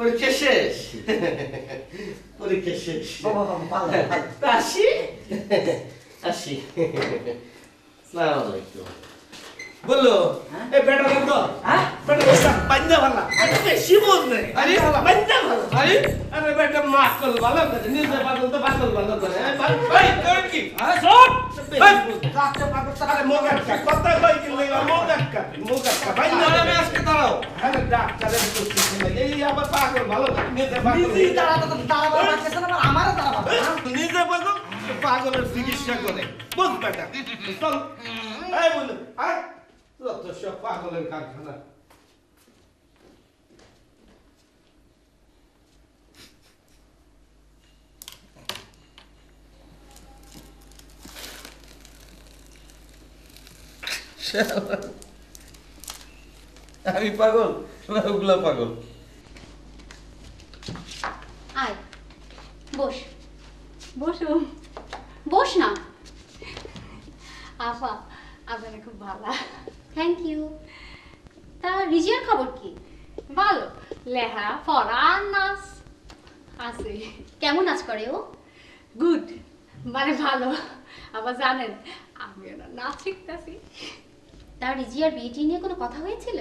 পরীক্ষা শেষ। পরীক্ষা শেষ। আসি? আসি। সালাম বলল হ্যাঁ? এ বেটা বন্ধ হ্যাঁ? বেটা বন্ধ বান্দা ভালা। আরে বেশি বল নাই আরে বান্দা ভালা। আরে আরে বেটা মাফ কর ভালো করে। নিজে পাগল তো পাগল ভালো করে। এই ভাই ভাই তোর কি? আরে সব রাত্রে পাগল তারা মোগাটকা কথা কই কি লইবা মোগাটকা মোগাটকা ভাই। ডাক্তারের এই আবার পাগল ভালো নিজে নিজে পাগল পাগলের চিকিৎসা করে। বুঝ বেটা চল। এই বলে আয়। যত সব পাগলের কারখানা। আমি পাগল? না ওগুলা পাগল। আয়। বস। বসো বস না। আফা আপনারা খুব ভালো। থ্যাংক ইউ তা রিজিয়ার খবর কি? ভালো। লেহা পড়া নাচ আছে। কেমন নাচ করে ও? গুড মানে ভালো। আবার জানেন আমি না নাচ শিখতেছি। তা রিজিয়ার বিয়েটি নিয়ে কোনো কথা হয়েছিল?